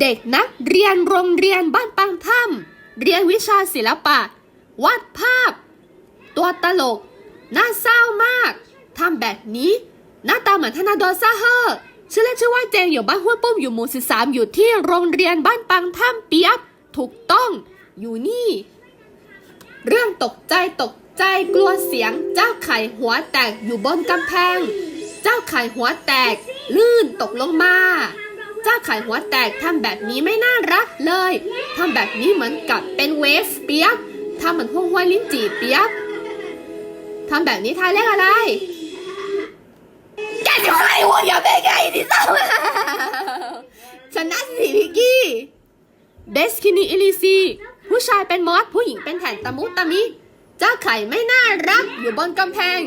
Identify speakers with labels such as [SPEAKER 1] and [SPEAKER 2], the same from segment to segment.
[SPEAKER 1] เด็กนักเรียนโรงเรียนบ้านปังถ้ำเรียนวิชาศิลปะ วาดภาพ ตัวตลก น่าเศร้ามาก ทำแบบนี้ หน้าตาเหมือนธนาดอนซาเฮอร์ชื่อเล่นชื่อว่าเจงอยู่บ้านห้วยปุ้มอยู่หมู่สิบสามอยู่ที่โรงเรียนบ้านปังถ้ำเปียบ ถูกต้อง อยู่นี่ เรื่องตกใจตกใจกลัวเสียง เจ้าไข่หัวแตกอยู่บนกำแพง เจ้าไข่หัวแตก ลื่นตกลงมา เจ้าไข่หัวแตกทำแบบนี้ไม่น่ารักเลยทำแบบนี้เหมือนกับเป็นเวฟเปียกทำเหมือนห้วงห้วยลิ้นจี่เปียกทำแบบนี้ทายเลขอะไรแกจะให้หัวอย่าเป็นไงที่สุดชนะสิพิกกี้เดสคินีอิลิซีผู้ชายเป็นมอสผู้หญิงเป็นแผ่นตะมุตะมิ เจ้าไข่ไม่น่ารักอยู่บนกำแพง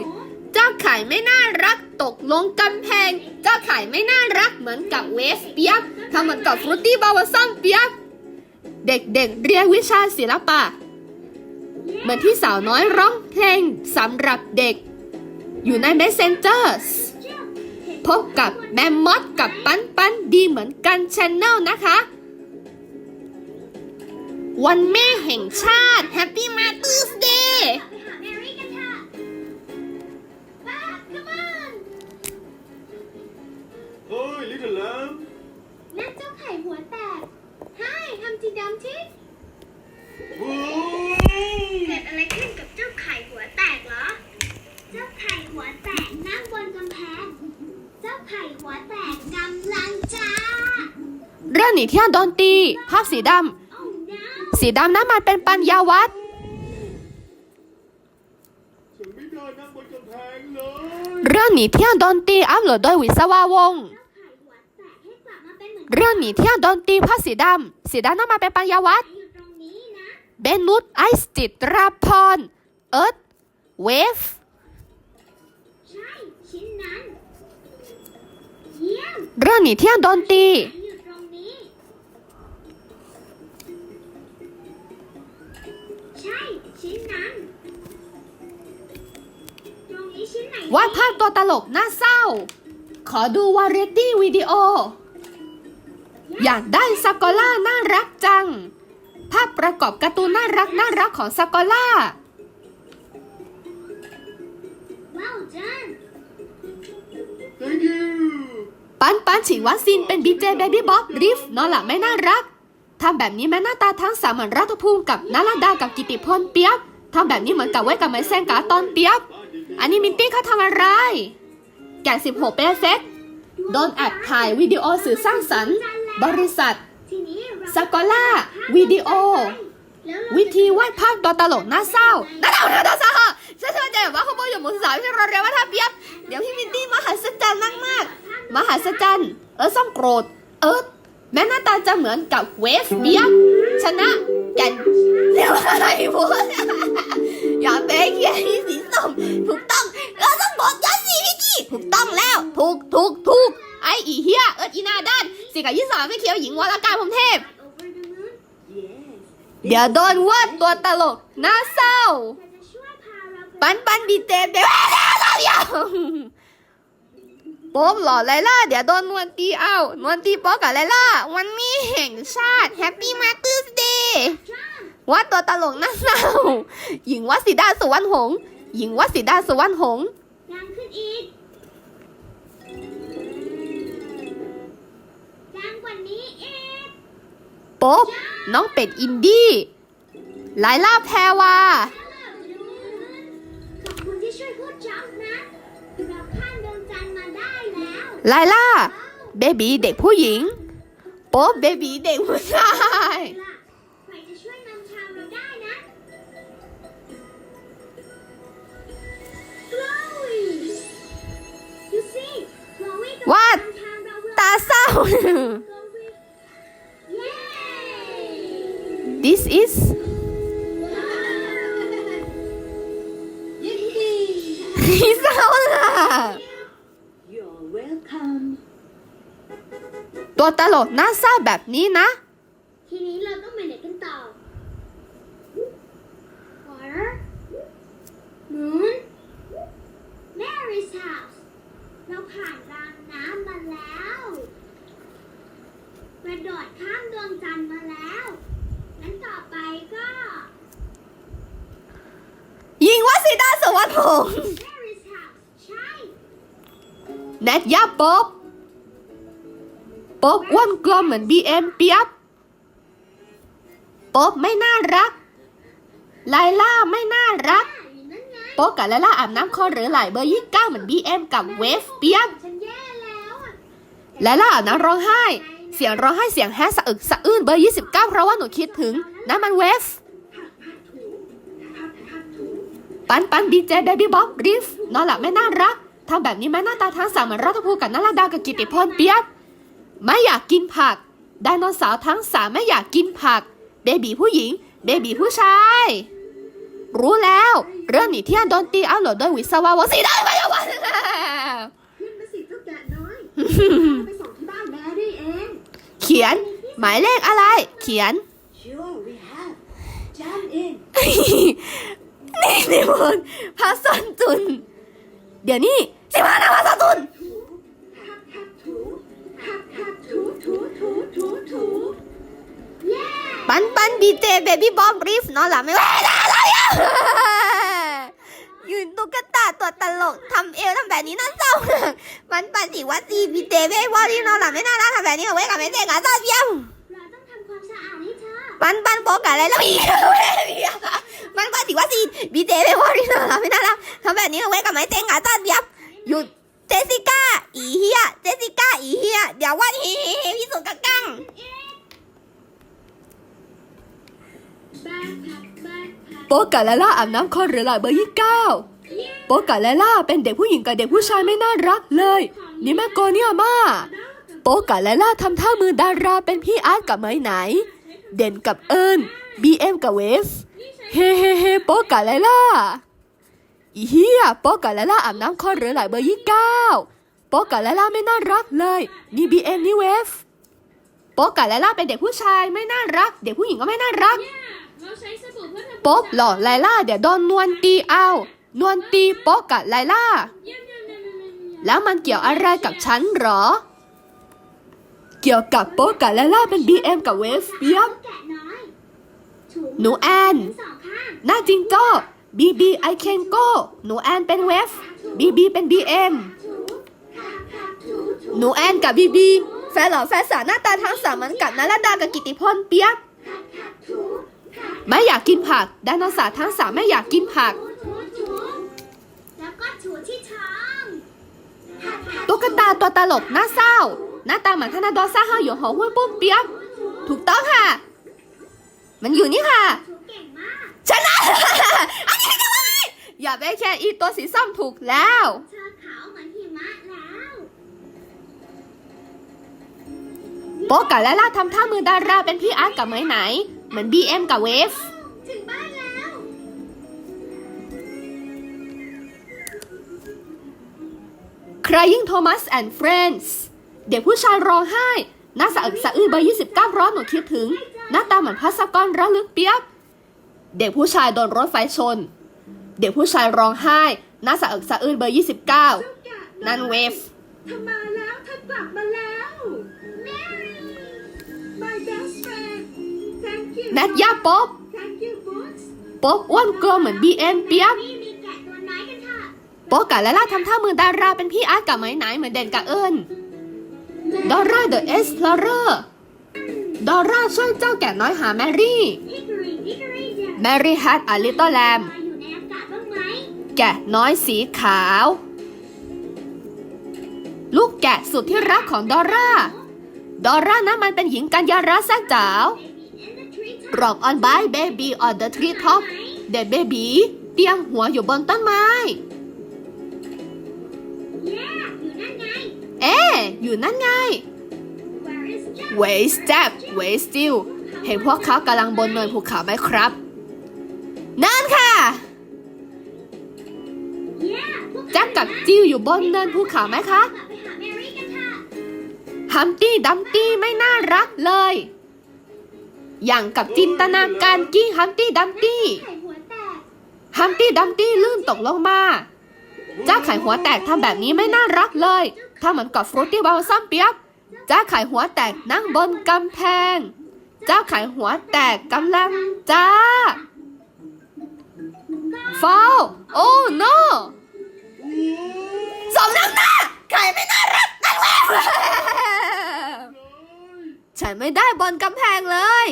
[SPEAKER 1] จ้าไข่ไม่น่ารักตกลงกำแพง เจ้าไข่ไม่น่ารักเหมือนกับเวฟเปียกทำเหมือนกับฟรุตตี้บาวาซัมเปียก เด็กๆเรียนวิชาศิลปะ เหมือนที่สาวน้อยร้องเพลงสำหรับเด็ก อยู่ใน Messengers พบกับแมมมอสกับปันปันดีเหมือนกันชแนลนะคะ วันแม่แห่งชาติ Happy Mother's Day
[SPEAKER 2] รื่องห
[SPEAKER 1] นีเที่ยวโดนตี ภาพสีดำสีดำนั้นมันเป็นปัญญาวั
[SPEAKER 3] ดเรื่
[SPEAKER 1] องหนีเที่ยวโดนตีอัพโหลดโดยวิศวาวง
[SPEAKER 2] เรื่
[SPEAKER 1] องหนีเที่ยวโดนตีภาพสีดำสีดำนั้นมันเป็นปัญญาวัฒน์
[SPEAKER 2] อยู่ตรงนี้นะ
[SPEAKER 1] เบนนุชไอซ์จิตราพรเอิร์ธเวฟ
[SPEAKER 2] เยี่ยม
[SPEAKER 1] เรื่องหนีเที่ยวโดนตี
[SPEAKER 2] ช่ชิ้นนั้นตรงนี้ชิ้นไหน
[SPEAKER 1] วาดภาพตัวตลกน่าเศร้า ขอดูวาไรตี้วิดีโอ อยากได้ซากอล่าน่ารักจัง ภาพประกอบการ์ตูนน่ารักน่ารักของซากอล่า
[SPEAKER 2] ว้าวจัน
[SPEAKER 3] thank you
[SPEAKER 1] ปันปันฉีดวัคซีนเป็นบีเจเบบี้บ๊อบริฟนอนหลับไม่น่ารัก ทำแบบนี้แม่หน้าตาทั้งสามเหมือนรัตภูมิกับนาราดากับกิติพลเปียกทำแบบนี้เหมือนกับไว้กับไม้แซงกาตอนเปียกอันนี้มินตี้เขาทำอะไร แกะ16เป็นเฟกโดนแอบถ่ายวิดีโอสื่อสร้างสรรค์ บริษัทสกอล่าวิดีโอ
[SPEAKER 2] วิ
[SPEAKER 1] ธีวาดภาพตัวตลกน่าเศร้าน่าเศร้าน่าเศร้าฉันเชื่อใจว่าเขาบอกอยู่หมู่สามที่เราเรียนว่าท่าเปียกเดี๋ยวพี่มินตี้มหัศจรรย์มากๆมหัศจรรย์เออซ่อมโกรธเออ แม้หน้าตาจะเหมือนกับเวฟเปียกชนะแกนเรียกว่าอะไรพูดอย่าเป๊กเขียนสีส้มถูกต้องเราต้องบอกย้อนสีพี่กี้ถูกต้องแล้วถูกถูกถูกไออีเฮียเอิร์ดอีหนาด้านสี่กับยี่สามไม่เขียวหญิงวรการพรหมเทพ
[SPEAKER 2] over the moon
[SPEAKER 1] เดี๋ยวโดนวาดตัวตลกน่าเศร้า
[SPEAKER 2] เธอจะช่วยพาเราไป
[SPEAKER 1] ปันปันดีเจเดี๋ยวเดี๋ยว โป๊บหล่อไลล่าเดี๋ยวโดนนวลตีเอานวลตีโป๊บกับไลล่าวันนี้แห่งชาติแฮปปี้มาตื้อเดย์
[SPEAKER 2] จ้า
[SPEAKER 1] ว่าตัวตลกน่าเศร้าหญิงวัดสีดาสุวรรณหงษ์หญิงวัดสีดาสุวรรณหงษ์
[SPEAKER 2] ดังขึ้นอีกดังกว่านี้อีก
[SPEAKER 1] โป๊บน้องเป็ดอินดี้ไลล่าแพรวา
[SPEAKER 2] ไล
[SPEAKER 1] ล่า เบบีเด็กผู้หญิง โป๊บเบบีเด็กผู้ชาย
[SPEAKER 2] ล่ะใครจะช่วยนำทางเราได้นะ Chloe You see Chloe กำลัง
[SPEAKER 1] วาด
[SPEAKER 2] นำทางเราเลย
[SPEAKER 1] ตาเศร้า
[SPEAKER 2] Chloe Yay
[SPEAKER 1] This is พี่เศร้าล่ะ
[SPEAKER 4] You're welcome.
[SPEAKER 1] ตัวตลกน่าเศร้าแบบนี้นะ
[SPEAKER 2] ทีนี้เราต้องไปไหนกันต่อ Water Moon Mary's house เราผ่านรางน้ำมาแล้วกระโดดข้ามจันทร์มาแล้วงั้นต่อไปก็
[SPEAKER 1] ยิงว่าสีดาสวัสดิ์พงษ์
[SPEAKER 2] Paris House ใช่
[SPEAKER 1] แนทยาป๊อบ ป๊อบอ้วนกลมเหมือนบีเอ็มเปียบป๊อบไม่น่ารัก ไลล่าไม่น่ารัก โป๊กกับไลล่าอาบน้ำคอหรือไหลเบอร์ยี่เก้าเหมือนบีเอ็มกับเวฟเปียบ
[SPEAKER 2] ล้วอะ
[SPEAKER 1] ไลล่าอาบน้ำร้องไห้ เสียงร้องไห้เสียงแฮสสะอึกสะอื้นเบอร์ยี่สิบเก้าเพราะว่าหนูคิดถึงน้ำมันเวฟปันปันดีเจเบบี้บ๊อบริฟนอนหลับไม่น่ารักทำแบบนี้แม่หน้าตาทั้งสามเหมือนรัตภูกับนาราดากับกิติพรเปียก ไม่อยากกินผัก ไดโนเสาร์ทั้งสามไม่อยากกินผัก เบบีผู้หญิง เบบีผู้ชาย รู้แล้ว เรื่องนี้ที่อันโดนตีเอาหลดโดยวิศวะวสีได้ไหมวะ
[SPEAKER 4] ขึ้นมาสิเจ้าแกะน้อยไปส่งที่บ้านแมรี่เอง
[SPEAKER 1] เขียน หมายเลขอะไร เขียน
[SPEAKER 4] Sure we have jam in
[SPEAKER 1] นี่นี่มันพาสันจุน เดี๋ยวนี้สิมานะพาสันจุน
[SPEAKER 4] ถูถูถู
[SPEAKER 2] เย้
[SPEAKER 1] ปันปันดีเจเบบี้บอมริฟนอนหลับไม่ไหวแล้วอะไรอะยืนตุ๊กตาตัวตลกทำเอวทำแบบนี้น่าเศร้าปันปันสิวัดดีดีเจเบบี้บอมริฟนอนหลับไม่น่ารักทำแบบนี้เอาไว้กับไม่เจ๊งอะตาเบี้ยว
[SPEAKER 2] เราต้องทำความสะอาดให้เธอ
[SPEAKER 1] ปันปันโป๊กอะไรแล้วอีกปันปันสิวัดดีดีเจเบบี้บอมริฟนอนหลับไม่น่ารักทำแบบนี้เอาไว้กับไม่เจ๊งอะตาเบี้ยวหยุด เจสสิก้า อีเฮียเจสสิก้า อีเฮียเดี๋ยวว่าเฮ้เฮ้พี่สุกัง
[SPEAKER 2] กแพ็คแบกแพ็ค
[SPEAKER 1] โปกกับลาล่าอาบน้ำคอนหรือหลาเบอร์ยี่เก้าโปกกับลาล่าเป็นเด็กผู้หญิงกับเด็กผู้ชายไม่น่ารักเลย นี่แม่โกเนี่ยมาโปกกับลาล่าทำท่ามือดาราเป็นพี่อาร์ตกับไม้ไหน เด่นกับเอิญบีเอ็มกับเวฟ เฮ้เฮ้เฮ้โปกกับลาล่า อีเฮียโป๊กกับลาล่าอาบน้ำคอนหรือหลายเบอร์ยี่เก้าโป๊กกับลาล่าไม่น่ารักเลยนี่บีเอ็มนี่เวฟโป๊กกับลาล่าเป็นเด็กผู้ชายไม่น่ารัก เด็กผู้หญิงก็ไม่น่ารัก
[SPEAKER 2] เราใช้สบู่เพื่อทำ
[SPEAKER 1] โป๊บหล่อไลล่าเดี๋ยวโดนนวลตีเอา นวลตีโป๊กกับไลล่า
[SPEAKER 2] เยี่ยมเยี่ยมเยี่ยมเยี่ยมเยี่ยม
[SPEAKER 1] แล้วมันเกี่ยวอะไรกับฉันเหรอ เกี่ยวกับโป๊กกับไลล่าเป็น BM กับเวฟเปียบ
[SPEAKER 2] แกะน้อยถู
[SPEAKER 1] หนูแอน
[SPEAKER 2] ทั้งสองข้าง
[SPEAKER 1] หน้าจิงโจ้ BB I can go หนูแอนเป็นเวฟ BB เป็น BM
[SPEAKER 2] ถูหักหักถูถู
[SPEAKER 1] หนูแอนกับ BB แฟนเหล่อแฟนสาวหน้าตาทั้งสามเหมือนกับนราดากับกิติพลเปียบ
[SPEAKER 2] หักหักถูหัก
[SPEAKER 1] ไม่อยากกินผักไดโนเสาร์ทั้งสามไม่อยากกินผัก
[SPEAKER 2] ถูถูถูแล้วก็ถูที่ท้องหักหัก
[SPEAKER 1] ตุ๊กตาตัวตลกหน้าเศร้า หน้าตาเหมือนธนาดอซ่าเฮาหยงหงห้วยปุ้มเปียบถูกต้องค่ะ มันอยู่นี่ค่ะ
[SPEAKER 2] ถูเก่งมาก
[SPEAKER 1] ชนะ อันนี้ก็ไม่อย่าไปแค่อีตัวสีส้มถูกแล้ว
[SPEAKER 2] เธอขาวเหมือนหิมะแล้ว
[SPEAKER 1] โป๊กกับลาล่าทำท่ามือดาราเป็นพี่อาร์ตกับไหมไหน เหมือน BM กับเวฟ
[SPEAKER 2] ถึงบ้านแล้ว
[SPEAKER 1] Crying Thomas and Friends เด็กผู้ชายร้องไห้ หน้าสะอึกสะอื้นเบอร์29ร้อนหนูคิดถึง หน้าตาเหมือนพัสกรระลึกเปียก เด็กผู้ชายโดนรถไฟชน เด็กผู้ชายร้องไห้ หน้าสะอึกสะอื้นเบอร์ 29 นั่นเวฟ
[SPEAKER 4] เธอมาแล้วเธอกลับมาแล้ว My best friend Thank you
[SPEAKER 1] แนทย่าป๊อบ
[SPEAKER 4] Thank you books
[SPEAKER 1] ป๊อบอ้วนกลมเหมือน BM เปียก
[SPEAKER 2] นี่มีแกะตัวน้อยกันเถอะ
[SPEAKER 1] โป๊กกับลาล่าทำท่ามือดาราเป็นพี่อาร์ตกับไหมไหนเหมือนเด่นกับเอิญดอร่าเดอะเอ็กซ์พลอเรอร์ดอร่าช่วยเจ้าแก่น้อยหาแมรี่
[SPEAKER 2] Hickory Dickory Dock
[SPEAKER 1] แมรี่ had a little lamb
[SPEAKER 2] ลม
[SPEAKER 1] แกะน้อยสีขาว ลูกแกะสุดที่รักของดอร่า ดอร่านั้นมันเป็นหญิงกัญญารักแซ่จ๋าวรองออนบายเบบี้ออนเดอะทรีท็อปเด็กเบบีเตียงหัวอยู่บนต้นไม้
[SPEAKER 2] Yeah อยู่นั่นไง
[SPEAKER 1] เอ๊อยู่นั่นไง
[SPEAKER 2] Where is Jack
[SPEAKER 1] Wait step wait still เห็นพวกเขากำลังบนเนินภูเขาไหมครับ นั่นค่ะ
[SPEAKER 2] Yeah พวก
[SPEAKER 1] แจ็คกับจิวอยู่บนเนินภูเขาไหมคะ
[SPEAKER 2] แฮั
[SPEAKER 1] มตี้ดัมตี้ไม่น่ารักเลย อย่างกับจินตนาการกี้ฮัมตี้ดัมตี้
[SPEAKER 2] แฮั
[SPEAKER 1] มตี้ดัมตี้ลื่นตกลงมา จ้าไข่หัวแตกทำแบบนี้ไม่น่ารักเลยทำเหมือนกับฟรุตตี้บอลซัมเปียกจ้าไข่หัวแตกนั่งบนกำแพง เจ้าไข่หัวแตกกำลังจ้า ฟาวโอ้ no สมน้ำหน้าไข่ไม่น่ารักนั่นแหละฉันไม่ได้บนกำแพงเลย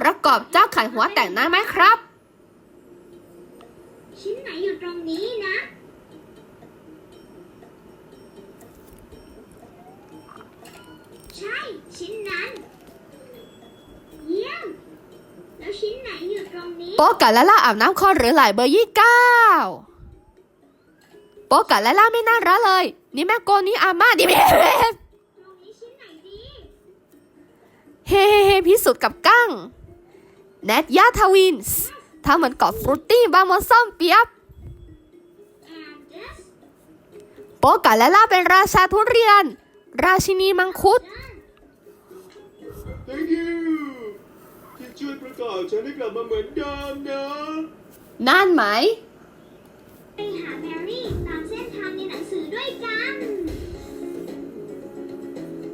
[SPEAKER 2] ประกอบเจ้าไข่หัว
[SPEAKER 1] ประกอบเจ้าไข่หัวแตกได้ไหมครับ
[SPEAKER 2] ชิ้นไหนอยู่ตรงนี้นะ ใช่ ชิ้นนั้นเยี่ยม แล้วชิ้นไหนอยู่ตรงนี้
[SPEAKER 1] โป๊กกับลาล่าอาบน้ำคอหรือไหลเบอร์ยี่เก้าโป๊กกับลาล่าไม่น่ารักเลย นี่แม่โกนี่อาม่าดิเบ
[SPEAKER 2] ตรงนี้ชิ้นไหนดี
[SPEAKER 1] เฮ้เฮ้เฮ้พิสูจน์กับกั้งแนทยาทวินส์ทำเหมือนกอดฟรุตตี้บางมอส้มเปียบ
[SPEAKER 2] and this
[SPEAKER 1] โป๊กกับลาล่าเป็นราชาทุเรียน ราชินีมังคุด
[SPEAKER 2] done
[SPEAKER 3] thank you ที่ ช่วยประกอบฉันให้กลับมาเหมือนเดิมนะ
[SPEAKER 1] นั่นไหม
[SPEAKER 2] ไปหาแมรี่ตามเส้นทางในหนังสือด้วยกัน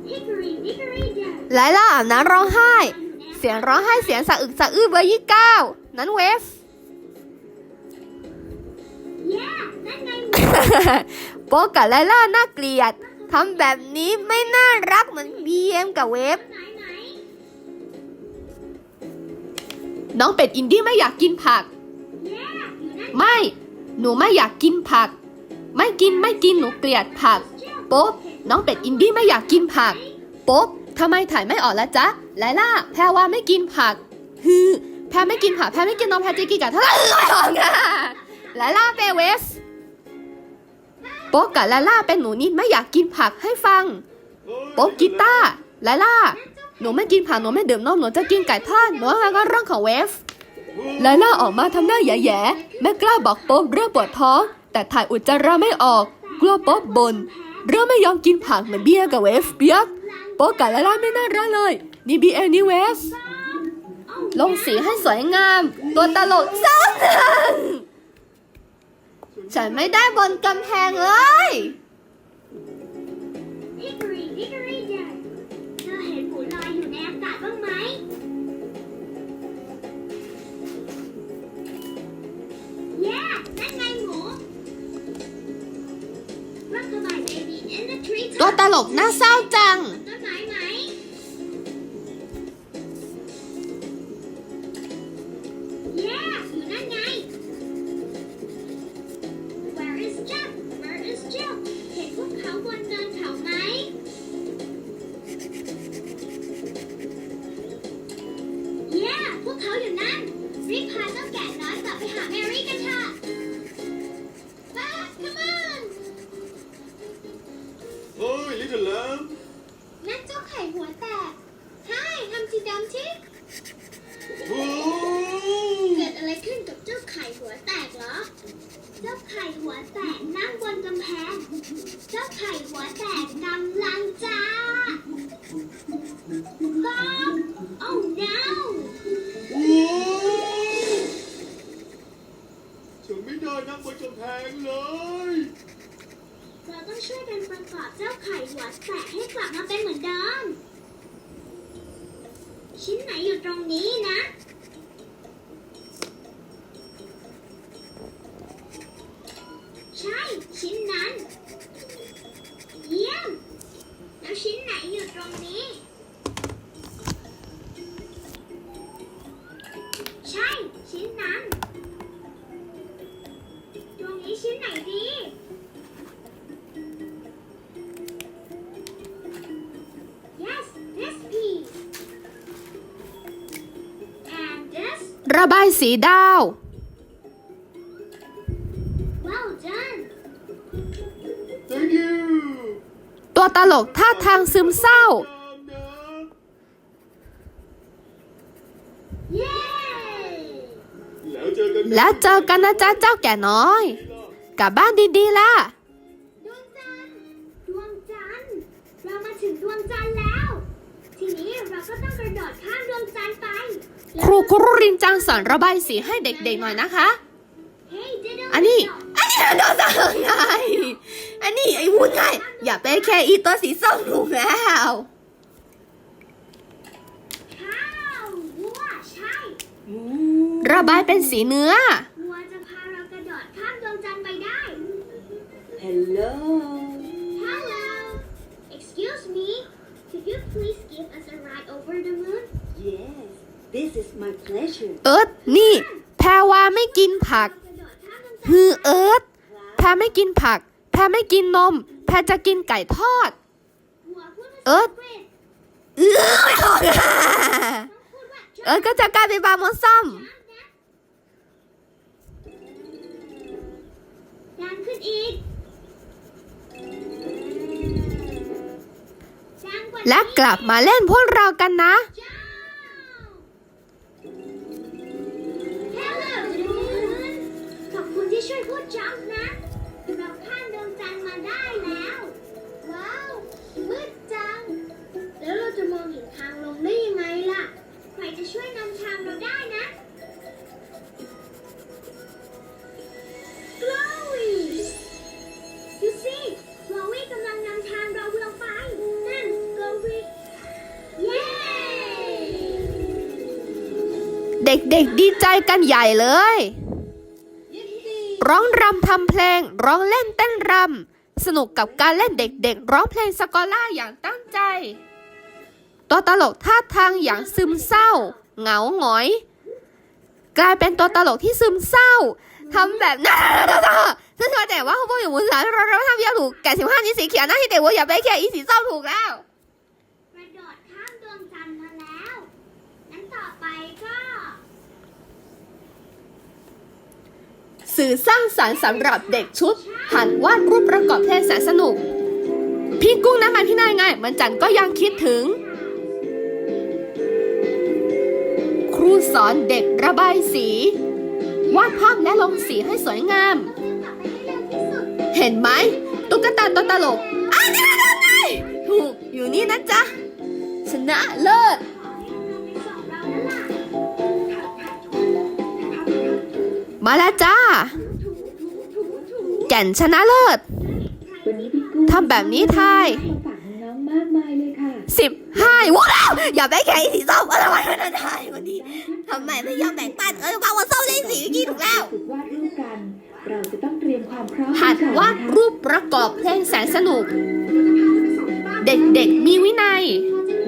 [SPEAKER 2] Hickory dickory dock
[SPEAKER 1] ไลล่าอาบน้ำร้องไห้ เสียงร้องไห้เสียงสะอึกสะอื้นเบอร์ยี่เก้านั้นเวฟ
[SPEAKER 2] Yeah นั่นไง
[SPEAKER 1] โป๊กกับไลล่าน่าเกลียดทำแบบนี้ไม่น่ารักเหมือนบีเอ็มกับเวฟ
[SPEAKER 2] ไหน น้
[SPEAKER 1] องเป็ดอินดี้ไม่อยากกินผัก
[SPEAKER 2] Yeah
[SPEAKER 1] ไม่ หนูไม่อยากกินผัก ไม่กินไม่กินหนูเกลียดผักโป๊บน้องเป็ดอินดี้ไม่อยากกินผักโป๊บทำไมถ่ายไม่ออกละจ๊ะไลล่าแพรว่าไม่กินผักฮือแพรไม่กินผักแพรไม่กินนมแพรจะกินกับเท่าไหร่ไม่ออกอะไลล่าเปเวสโป๊บกับไลล่าเป็นหนูนิดไม่อยากกินผักให้ฟัง โป๊บกีตาร์ไลล่า หนูไม่กินผักหนูไม่ดื่มนมหนูจะกินไก่ทอดหนูว่าก็เรื่องของเวฟไลล่าออกมาทำหน้าแย่ๆไม่กล้าบอกโป๊บเรื่องปวดท้อง แต่ถ่ายอุจจาระไม่ออก กลัวโป๊บบนเรื่องไม่ยอมกินผักเหมือนเบียร์กับเวฟเปียกโป๊บกับไลล่าไม่น่ารักเลยนี่บีเอนี่เวฟลงสีให้สวยงาม ตัวตลกสองหนึ่งฉันไม่ได้บนกำแพงเลย ตัวตลกน่าเศร้าจัง
[SPEAKER 2] บนกำแพงเล
[SPEAKER 3] ย
[SPEAKER 2] เราต้องช่วยกันประกอบเจ้าไข่หัวแตกให้กลับมาเป็นเหมือนเดิม ชิ้นไหนอยู่ตรงนี้นะ ระ
[SPEAKER 1] บายสีดาว
[SPEAKER 2] Well done.
[SPEAKER 3] thank you
[SPEAKER 1] ตัวตลกท่าทางซึมเศร้า
[SPEAKER 3] ตามนะ
[SPEAKER 2] Yay!
[SPEAKER 3] แล้วเจอกัน
[SPEAKER 1] แล้วเจอกันนะจ๊ะเจ้าแก่น้อย กลับบ้านดีๆล่ะ ครูครูรินจังสอนระบายสีให้เด็กๆหน่อยนะคะ
[SPEAKER 2] เฮ้ยเดิ
[SPEAKER 1] อันนี้ อันนี้โดนสั่งไงอันนี้ไอ้วุ้นไงอย่าไปแค่อีตัวสีส้มถูกแล้ว
[SPEAKER 2] ค่ะ
[SPEAKER 1] ระบายเป็นสีเนื้อ
[SPEAKER 2] วัวจะพาเรากระโดดข้ามดวงจันทร์ไปได้
[SPEAKER 4] Hello
[SPEAKER 2] Hello Excuse me Could you please give us a ride over the moon
[SPEAKER 4] Yes this is my pleasure
[SPEAKER 1] เอิร์ธนี่แพรวาไม่กินผัก
[SPEAKER 2] กระโดดข้ามดวงจันทร์
[SPEAKER 1] ฮือเอิร์ธแพรไม่กินผัก แพรไม่กินนม แพรจะกินไก่ทอด
[SPEAKER 2] วัวพูดภาษา
[SPEAKER 1] เอิร์ธ
[SPEAKER 2] อังกฤษ
[SPEAKER 1] เออไม่ออกอะ
[SPEAKER 2] ต้องพูดว่า
[SPEAKER 1] เอิร์ธก็จะกลายเป็นปลาหมดซ่อม
[SPEAKER 2] ดังขึ้นอีกดังกว่านี้
[SPEAKER 1] และกลับมาเล่นพวกเรากันนะ
[SPEAKER 2] เด็ก
[SPEAKER 1] ๆดีใจกันใหญ่เลย ร้องรำทำเพลง ร้องเล่นเต้นรำสนุกกับการเล่นเด็กๆ ร้องเพลงสกอล่าอย่างตั้งใจ ตัวตลกท่าทางอย่างซึมเศร้า เหงาหงอย กลายเป็นตัวตลกที่ซึมเศร้าทำแบบนั้นซึ่งเธอแต่ว่าเขาบอกอยู่บนสารเราเราทำยาถูกแก่สิบห้านี้สีเขียวน้าที่เด็กว่าอย่าไปแค่อีสีส้มถูกแล้ว
[SPEAKER 2] กระโดดข้ามดวงจันทร์มาแล้ว นั้นต่อไปก็
[SPEAKER 1] สื่อสร้างสรรค์สำหรับเด็กชุด หัดวาดรูปประกอบเพลงแสนสนุก พี่กุ้งน้ำมันที่นายไงมันจันก็ยังคิดถึง ครูสอนเด็กระบายสี วาดภาพและลงสีให้สวยงาม
[SPEAKER 2] เห็
[SPEAKER 1] นไหมตุ๊กตาตัวตลกอ้าวนี่มันไงถูกอยู่นี่นะจ๊ะชนะเลิศ มาแล้วจ้า แก่นชนะเลิศ
[SPEAKER 5] วันนี้พี่กุ้ง
[SPEAKER 1] ทำแบบนี้ทาย
[SPEAKER 5] มาฝากน้องๆมากมายเลยค่ะ
[SPEAKER 1] สิบห้าว้าวอย่าไปแข่งสีส้มอะไรวะนั่นได้วันนี้ทำไมไม่ยอมแบ่งปันเออว่าว่าส้มได้สีเมื่อกี้ถูกแล้ว
[SPEAKER 5] ฝึกวาดรูปกันเราจะต้องเตรียมความพร้อม
[SPEAKER 1] หัด
[SPEAKER 5] กันก่อน
[SPEAKER 1] วาด
[SPEAKER 5] นะคะ
[SPEAKER 1] รูปประกอบเพลงแสนสนุก เด็กๆมีวินัย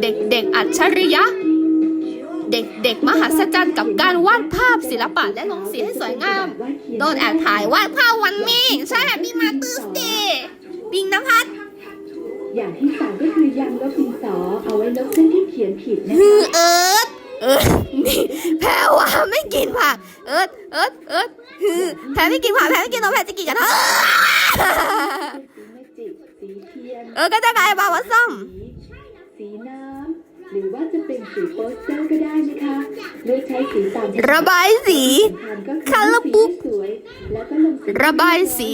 [SPEAKER 1] เด็กๆอัจฉริยะ เด็กๆ มหัศจรรย์กับการวาดภาพศิลปะและลงสีให้สวยงาม โดนแอบถ่ายวาดภาพวันนี้ใช่แบบพี่มาตืสเดย์ปิงนภัส
[SPEAKER 5] อย่างที่สามก็คือยังลบดินสอเอาไว้ลบเส้นที่เขียนผิดนะ
[SPEAKER 1] ฮื
[SPEAKER 5] คะ
[SPEAKER 1] อเอิร์ดเอิร์ดนี่แพรว่าไม่กินผักเอิร์ดเอิร์ดเอิร์ดฮือแพรไม่กินผักแพรไม่กินนมแพรจะกินกันเถอะ
[SPEAKER 5] สีเมจิสีเทียน
[SPEAKER 1] เออก็จะกลายเป็นว่าส้ม
[SPEAKER 5] สีสีน้ำ หรือว่าจะเป็นสีโปสเตอร์ก็ได้นะคะเลือกใช้สีตาม
[SPEAKER 1] ระบายสี
[SPEAKER 5] สำคัญก็คือ
[SPEAKER 1] คาราบุ๊ก
[SPEAKER 5] สีให้สวยแล้วก็ลงสี
[SPEAKER 1] ระบายสี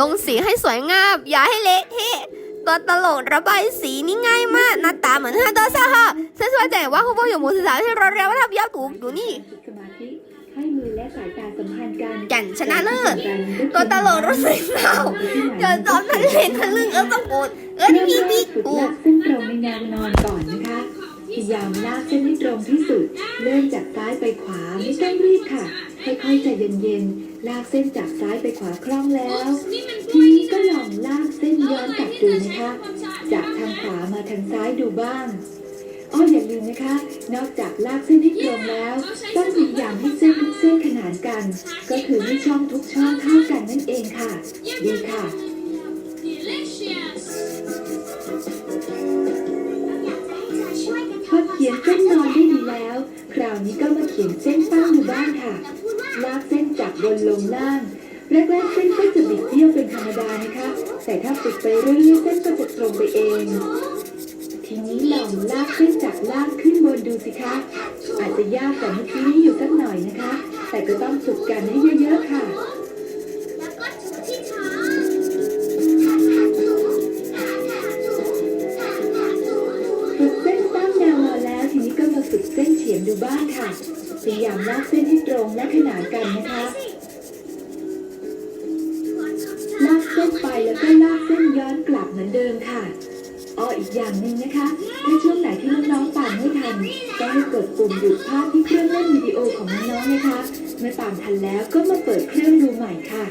[SPEAKER 1] ลงสีให้สวยงาม อย่าให้เละเทะตัวตลกระบายสีนี่ง่ายมากหน้าตาเหมือนฮาโตซาฮะฉันสนใจว่าคุณพ่ออยู่หมู่สื่อสารที่เราเรียนว่าทำยาถูกอยู่นี่
[SPEAKER 5] ฝึกสมาธิให้มือและสายตาสัมพันธ์กัน
[SPEAKER 1] แก่นชนะเลิศตัวตลกรู้สึกเศร้าเดินซ้อมทะเลทะลึ่งเออต้องโกรธเออ
[SPEAKER 5] เริ่ม
[SPEAKER 1] พี่
[SPEAKER 5] แร
[SPEAKER 1] พี่
[SPEAKER 5] กฝึก
[SPEAKER 1] กู
[SPEAKER 5] ลากเส้นตรงในแนวนอนก่อนนะคะพ ยายามลากเส้นให้ตรงที่สุดเริ่มจากซ้ายไปขวาไม่ต้องรีบค่ะ ค่อยๆใจเย็นๆ ลากเส้นจากซ้ายไปขวาคล่องแล้ว ทีนี้ก็ลองลากเส้นย้อนกลับดูนะคะ จากทางขวามาทางซ้ายดูบ้างอ้ออย่าลืมนะคะ นอกจากลากเส้นให้ตรงแล้ว ต้องพยายามให้เส้นทุกเส้นขนานกัน ก็คือให้ช่องทุกช่องเท่ากันนั่นเองค่ะ ดีค่ะ บนลงล่างแรกๆเส้นก็จะบิดเบี้ยวเป็นธรรมดานะคะ แต่ถ้าฝึกไปเรื่อยๆเส้นก็จะตรงไปเอง ทีนี้ลองลากเส้นจากล่างขึ้นบนดูสิคะ อาจจะยากกว่าเมื่อกี้นี้อยู่สักหน่อยนะคะ แต่ก็ต้องฝึกกันให้เยอะๆค่ะ
[SPEAKER 2] แล้วก็ถูที่ท้า
[SPEAKER 5] ฝึกเส้นตั้งแนวนอนแล้ว ทีนี้ก็มาฝึกเส้นเฉียงดูบ้างค่ะพยายามลากเส้นให้ตรงและขนานกันนะคะ อนกลับเหมือนเดิมค่ะอ้ออีกอย่างหนึ่งนะคะถ้าช่วงไหนที่น้องๆป่านไม่ทันก็ให้กดปุ่มหยุดภาพที่เครื่องเล่นวิดีโอของน้องๆนะคะ เมื่อป่านทันแล้วก็มาเปิดเครื่องดูใหม่ค่ะ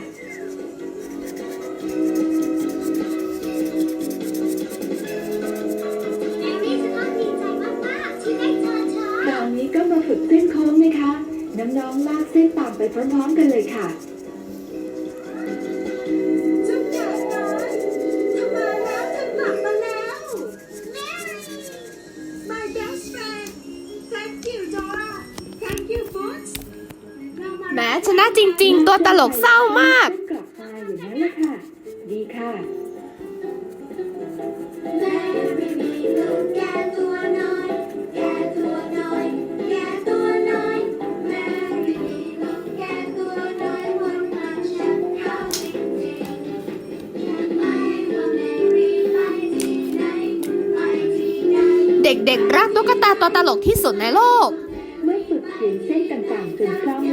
[SPEAKER 2] แมรี่จะต้องดีใจมากๆที่ได้เจอเธอ
[SPEAKER 5] คราวนี้ก็มาฝึกเส้นโค้งนะคะ น้องๆลากเส้นตามไปพร้อมๆกันเลยค่ะ
[SPEAKER 1] ริง ๆ ตัวตลกเศร้ามาก
[SPEAKER 5] กลับมาอย่างนั้นแหละค่ะ ดีค่ะ
[SPEAKER 2] แมรี่มีลูกแกตัวน้อยแกตัวน้อยแกตัวน้อยแมรี่มีลูกแกตัวน้อยวนมาฉันเข้าจริงๆอยากไปว่าแมรี่ไปที่ไหนไปที่ไหน
[SPEAKER 1] เด็กๆ รักตุ๊กตาตัวตลกที่สุดในโลก
[SPEAKER 5] เมื่อฝึกเขียนเส้นต่างๆจนคล่อง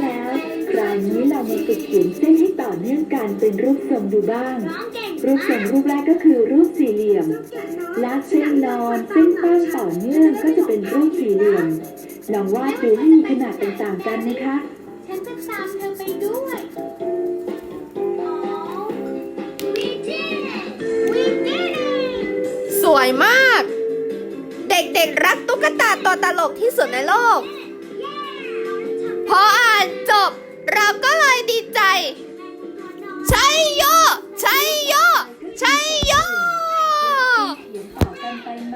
[SPEAKER 5] แล้วคราว นี้เรามาฝึกเขียนเส้นให้ต่อเนื่องกันเป็นรูปทรงดูบ้าง
[SPEAKER 2] น้องเก่ง
[SPEAKER 5] รูปทรงรูปแรกก็คือรูปสี่เหลี่ยมลากเส้นนอนเส้นตั้งต่อเนื่องก็จะเป็นรูปสี่เหลี่ยมลองวาดดูให้มีขนาดต่างๆกันนะคะ
[SPEAKER 2] ฉันจะตามเธอไปด้วยอ๋อ we did it we did it
[SPEAKER 1] สวยมาก เด็กๆรักตุ๊กตาตัวตลกที่สุดในโลกพออ่านจบ เราก็เลยดีใจ ใช่โย ใช่โย